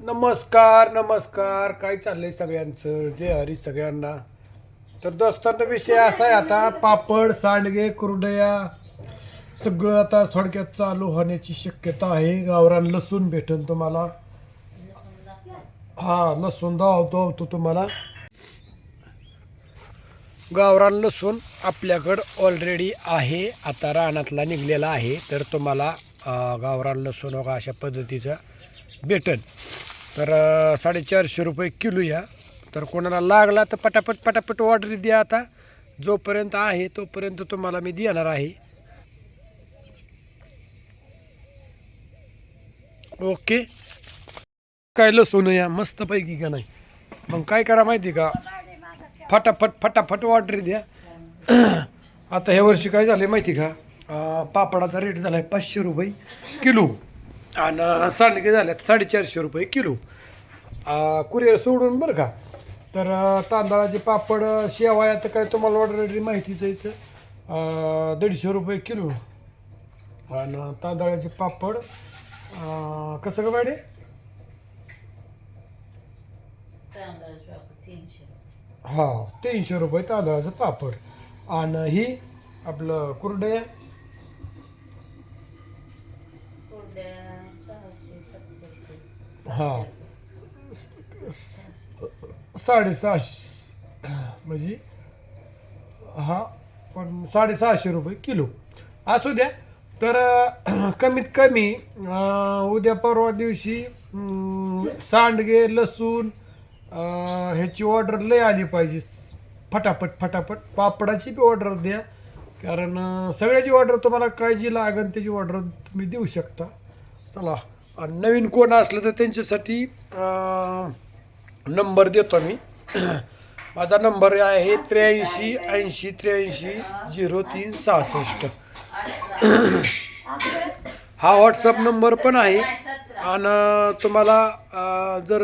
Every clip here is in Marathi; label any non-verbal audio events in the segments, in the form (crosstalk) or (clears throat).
नमस्कार नमस्कार. काय चाललंय सगळ्यांचं? जय हरी सगळ्यांना. तर दोस्तांना विषय असा आहे आता. पापड सांडगे कुरडया सगळं आता थोडक्यात चालू होण्याची शक्यता आहे. गावरान लसूण भेटेल तुम्हाला. हा लसूण धावतो होतो तुम्हाला. गावरान लसूण आपल्याकडं ऑलरेडी आहे. आता रानातला निघलेला आहे. तर तुम्हाला अं, गावरान लसूण वगैरे अशा पद्धतीचं भेटन तर साडेचारशे रुपये किलो या. तर कोणाला लागला तर पटापट पटापट ऑर्डर द्या आता. जोपर्यंत आहे तोपर्यंत तुम्हाला मी देणार आहे. ओके. काय लसूण या? मस्तपैकी का नाही? मग काय करा माहिती का? फटाफट फटाफट ऑर्डर द्या. (clears throat) आता ह्या वर्षी काय झालं माहिती का? पापडाचा रेट झाला आहे पाचशे रुपये किलो. आणि सांडगे झाल्यात साडेचारशे रुपये किलो. कुरिअर सोडून बरं का? तर तांदळाचे पापड शेवाया तर काय तुम्हाला ऑर्डर माहितीच आहे तर दीडशे रुपये किलो. आणि तांदळाचे पापड कसं का मॅडे हा तीनशे रुपये तांदळाचं पापड. आणि ही आपलं कुरडया. हां. साडेसहाशे म्हणजे हा पण साडेसहाशे रुपये किलो. असू द्या तर कमीत कमी उद्या परवा दिवशी सांडगे लसूण ह्याची ऑर्डर लय आली पाहिजे. फटाफट फटाफट. पापडाची बी ऑर्डर द्या. कारण सगळ्याची ऑर्डर तुम्हाला काय जी लागेल त्याची ऑर्डर तुम्ही देऊ शकता. चला. नवीन कोण असलं तर त्यांच्यासाठी नंबर देतो मी. (clears throat) माझा नंबर आहे त्र्याऐंशी ऐंशी त्र्याऐंशी झिरो तीन सहासष्ट. (clears throat) हा व्हॉट्सअप नंबर पण आहे. आणि तुम्हाला जर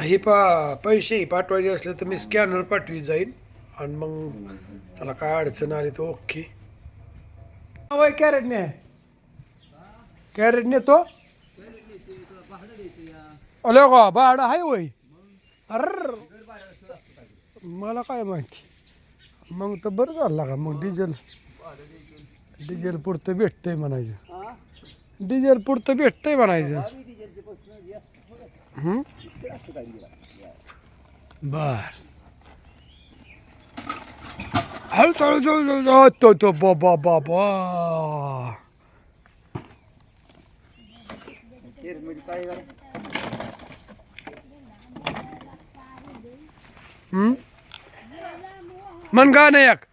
हे पा पैसेही पाठवायचे असले तर मी स्कॅनर पाठवी जाईल. आणि मग त्याला काय अडचण आली तर ओके. वय कॅरेट ने कॅरेट नेतो अले का भाडं आहे वय अर मला काय माहिती मग तर बरं झालं का मग डिझेल डिझेल पुरतं भेटतंय म्हणायचं डिझेल पुरतं भेटतंय म्हणायचं बर हळू हळू हळू हळू तो तो बाबा बा बा मन गाणं एक.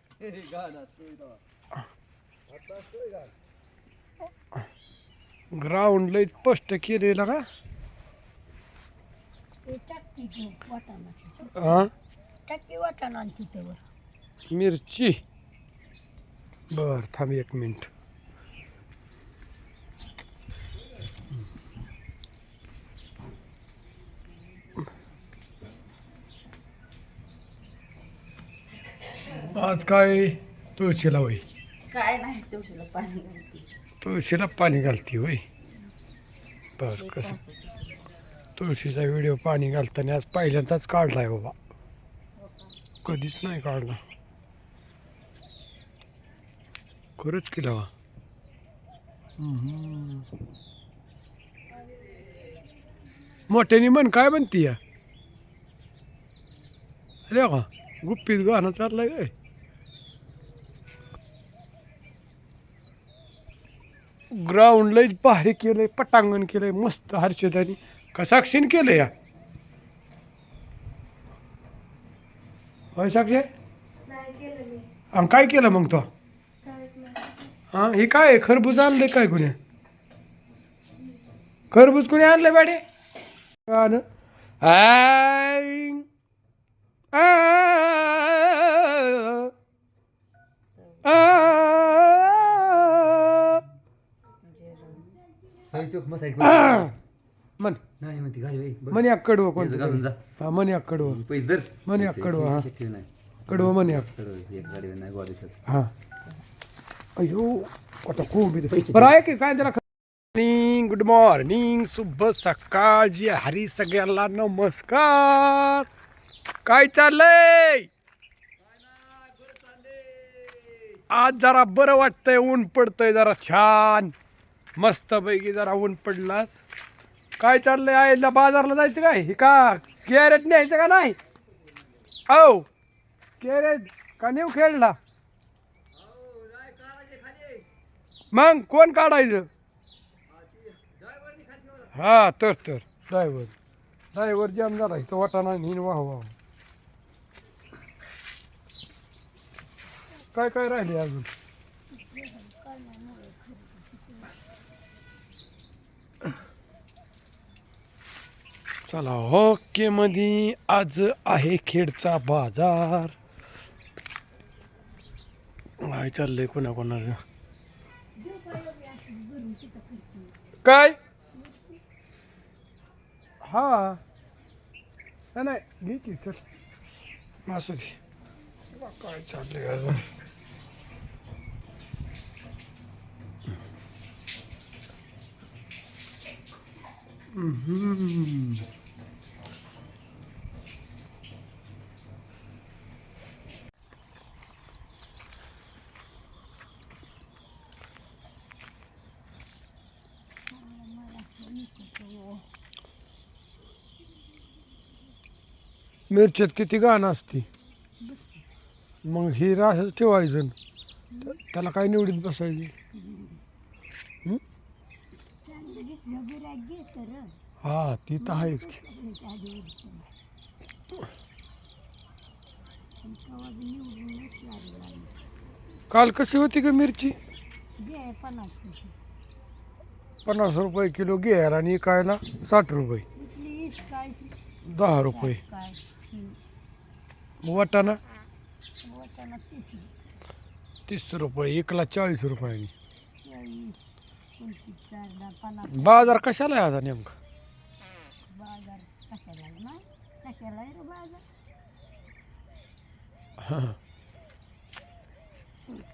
ग्राउंड लय स्पष्ट केलेलं का? हा? मिरची. बर थांब एक मिनिट. आज काय तुळशीला होय? काय नाही तुळशीला पाणी घालते. तुळशीला पाणी घालती होय? बर कसं? तुळशीचा व्हिडिओ पाणी घालताना आज पहिल्यांदाच काढलाय बाबा. कधीच नाही काढला. खरंच केला वा. मोठ्याने म्हण काय म्हणती या? अरे का गुप्पीत गाणं चाललंय काय ग्राउंड लयच भारी केलंय पटांगण केलंय मस्त हर्षदानी. का साक्षीने केलं या. होय साक्षी? आणि काय केलं मग तो? हा हे काय आहे? खरबूज आणलंय काय कुणी? खरबूज कुणी आणलंय बाडे? आण. आय. मन नाही म्हणते घाली बाई बघ. मनी कडवं घालून कोणतं हा मनी कडवं. पैसे धर म्हणे पैसे कडवं, हा. नाही. कडवं मनी एक नाही हा. अयो कोटा खूप इथं. बरं आहे की काय त्याला आणि गुड मॉर्निंग शुभ सकाळ. जी हरी सगळ्यांना नमस्कार. काय चाललंय? आज जरा बरं वाटतंय ऊन पडतंय जरा छान. मस्तपैकी जरा ऊन पडलास. काय चाललंय आईला बाजारला जायचं काय? हे का कॅरेट न्यायचं का नाही? औ कॅरेट का नेऊ खेळला? मग कोण काढायचं? हा तर तर. ड्रायव्हर ड्रायव्हर जाम झाला. इथं वाटाणा नेन वाह वाह. काय काय राहिले अजून? चला ओके मध्ये आज आहे खेडचा बाजार. काय चाललंय कोणा कोणाचं काय? हा. नाही, नाही घे चल. असू दे. काय चाललंय अजून. हम्म. मिरच्यात किती घाण असते? मग ही असंच ठेवायचं. त्या- त्याला काय निवडीत बसायची? हा? ती तर आहेच की. काल कशी होती का मिरची? पन्नास रुपये किलो घेर आणि कायला साठ रुपये. दहा रुपये. काय वाटाणा? वाटाणा तीस तीस रुपये एकला चाळीस रुपयानी. बाजार कशाला आहे आता नेमका? बाजार कशाला ना? कशाला आहे रे बाजार.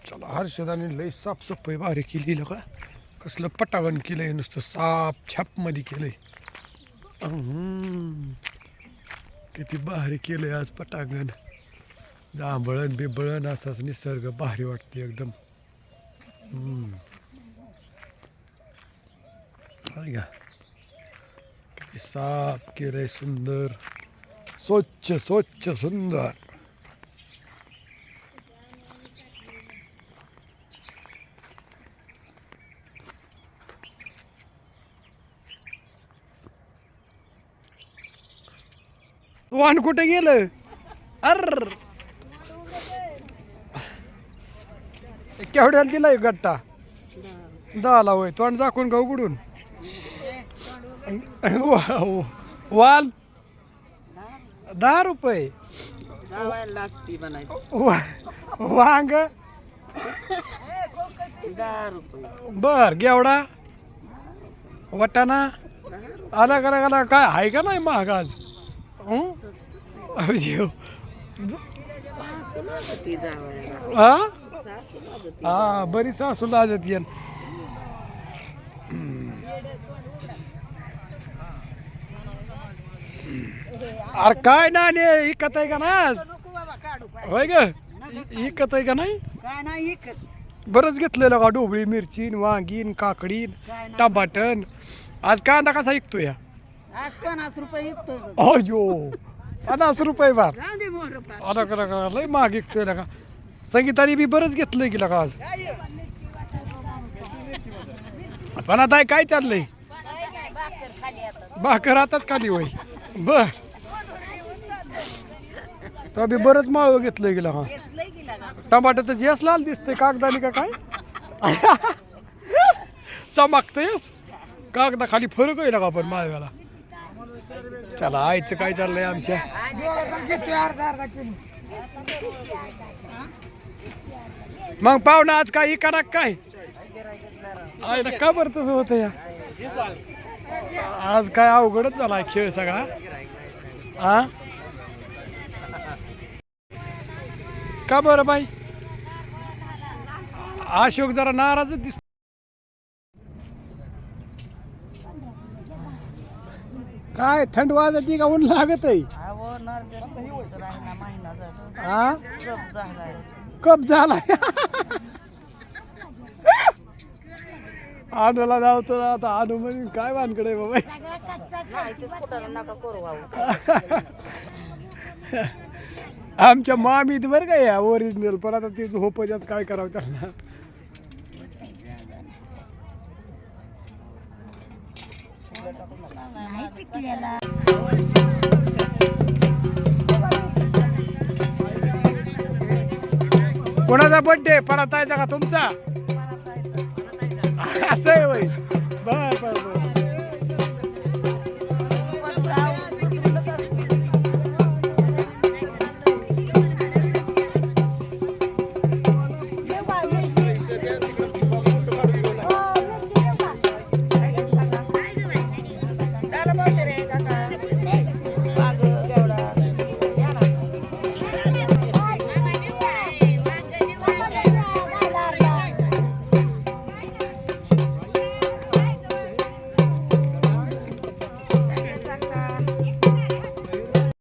चला हर्षदाने लई साफसफाई भारी केली का? कसलं पटावण केलंय नुसतं साफ छापमध्ये केलंय. किती भारी केलं आहे आज पटांगण. जांभळण बिबळण असाच निसर्ग भारी वाटते एकदम. का किती साफ केलं आहे सुंदर. स्वच्छ स्वच्छ सुंदर. वाहन कुठे गेलं? अर. केवढ्याला दिलाय गट्टा? दहाला होय तोंड दाखवून का उघडून वा- वाल? दहा रुपये. वा- वांग? दहा बर गेवडा? वटाणा? अलग अलग अलग. काय आहे का नाही महाग आज? जावायला हा? हा बरी सासू लाजत येन. अरे काय ना इकत आहे का ना आज? होय ग? इकत आहे का नाही? बरंच घेतलेलं का ढोबळी मिरची वांगीन नाही. टमाटन. आज कांदा कसा विकतो या आज पन्नास रुपये बघ. अयो. पन्नास रुपये. अरे करा करा लय महाग विकतोय का संगीताने बी बरंच घेतलंय की का आज? पण आता काय चाललंय? भाकर आताच खाली होय. बर. तो बी बरंच माळव घेतलंय गेला हा टमाटर तर जेस लाल दिसतंय कागदानी का काय? चमकतंयच. कागदा खाली फरक होईल का पण माळव्याला. चला आईचं काय चाललंय आमच्या? मग पाहुणा आज काय इकडा काय? आयला का बरं तसं होतं या? आज काय अवघडच झाला खेळ सगळा. हा का बरं बाई? अशोक जरा नाराजच दिसतो. काय थंड वाजती का ऊन लागत आहे हा झालाय. कप झाला आनूला धावतो आता आनू म्हणजे काय वानकडे बाबा? आमच्या मामीत बरं का या ओरिजिनल पण आता ती झोपच्यात काय करावं त्यांना? नाही पिकलेला कोणाचा बर्थडे परतायचा का तुमचा? असं आहे होय. बर बर बर.